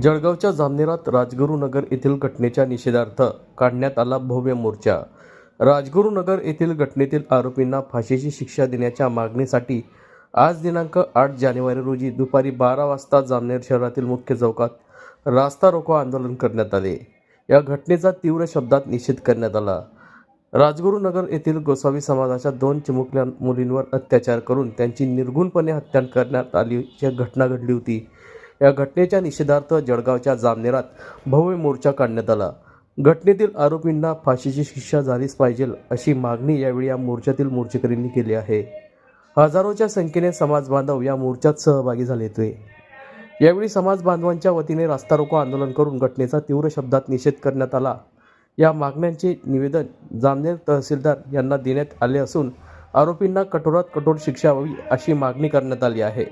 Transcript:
जळगावच्या जामनेरात राजगुरुनगर येथील घटनेच्या निषेधार्थ काढण्यात आला भव्य मोर्चा. राजगुरुनगर येथील घटनेतील आरोपींना फाशीची शिक्षा देण्याच्या मागणीसाठी आज दिनांक आठ जानेवारी रोजी दुपारी बारा वाजता जामनेर शहरातील मुख्य चौकात रास्ता रोको आंदोलन करण्यात आले. या घटनेचा तीव्र शब्दात निषेध करण्यात आला. राजगुरुनगर येथील गोसावी समाजाच्या दोन चिमुकल्या मुलींवर अत्याचार करून त्यांची निर्गुणपणे हत्या करण्यात आल्याची घटना घडली होती. या घटनेच्या निषेधार्थ जळगावच्या जामनेरात भव्य मोर्चा काढण्यात आला. घटनेतील आरोपींना फाशीची शिक्षा झालीच पाहिजे अशी मागणी यावेळी या मोर्चातील मोर्चेकरींनी केली आहे. हजारोच्या संख्येने समाज बांधव या मोर्चात सहभागी झाले होते. यावेळी समाज बांधवांच्या वतीने रास्ता रोको आंदोलन करून घटनेचा तीव्र शब्दात निषेध करण्यात आला. या मागण्यांचे निवेदन जामनेर तहसीलदार यांना देण्यात आले असून आरोपींना कठोरात कठोर शिक्षा व्हावी अशी मागणी करण्यात आली आहे.